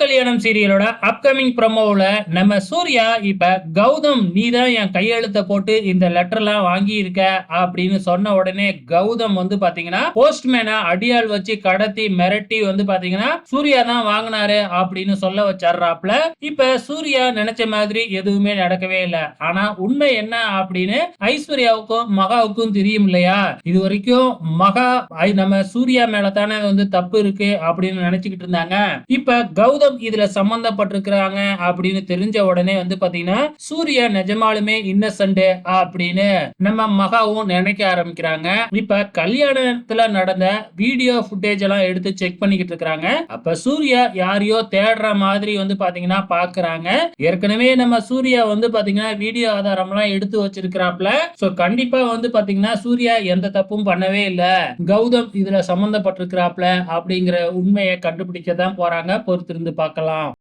கல்யாணம் சீரியலோட அப்கமிங் ப்ரோமோவில் நம்ம சூர்யா இப்ப கௌதம் நீ தான் என் கையெழுத்த போட்டு இந்த லெட்டர்லாம் வாங்கி இருக்க அப்படின்னு சொன்ன உடனே கௌதம் வந்து பாத்தீங்கன்னா போஸ்ட்மேனை அடியாள் வச்சு கடத்தி மிரட்டி வந்து பாத்தீங்கன்னா சூர்யா தான் வாங்கினாரு அப்படின்னு சொல்ல வச்சாராப்ல இப்ப சூர்யா நினைச்ச மாதிரி எதுவுமே நடக்கவே இல்லை. ஆனா உண்மை என்ன அப்படின்னு ஐஸ்வர்யாவுக்கும் மகாவுக்கும் தெரியும் இல்லையா? இது வரைக்கும் மகா நம்ம சூர்யா மேல தானே வந்து தப்பு இருக்கு அப்படின்னு நினைச்சுக்கிட்டு இருந்தாங்க. இப்ப கௌதம் இதுல சம்பந்தப்பட்டிருக்கிறாங்க அப்படின்னு தெரிஞ்ச உடனே வந்து பாத்தீங்கன்னா சூர்யா நிஜமாலுமே இன்னசென்ட் அப்படின்னு நம்ம மகாவும் நினைக்க ஆரம்பிக்கிறாங்க. இப்ப கல்யாணத்துல நடந்த வீடியோ ஃபுட்டேஜ் எல்லாம் எடுத்து செக் பண்ணிக்கிட்டு இருக்காங்க. அப்ப சூர்யா யாரையோ தேடுற மாதிரி வந்து பாத்தீங்கன்னா பாக்குறாங்க. ஏற்கனவே நம்ம சூர்யா வந்து பாத்தீங்கன்னா வீடியோ ஆதாரம் எல்லாம் எடுத்து வச்சிருக்கிறாப்ல சோ கண்டிப்பா வந்து பாத்தீங்கன்னா சூர்யா எந்த தப்பும் பண்ணவே இல்ல. கௌதம் இதுல சம்பந்தப்பட்டிருக்கிறாப்ல அப்படிங்கிற உண்மையை கண்டுபிடிக்க தான் போறாங்க பொறுத்திருந்து பார்க்கலாம்.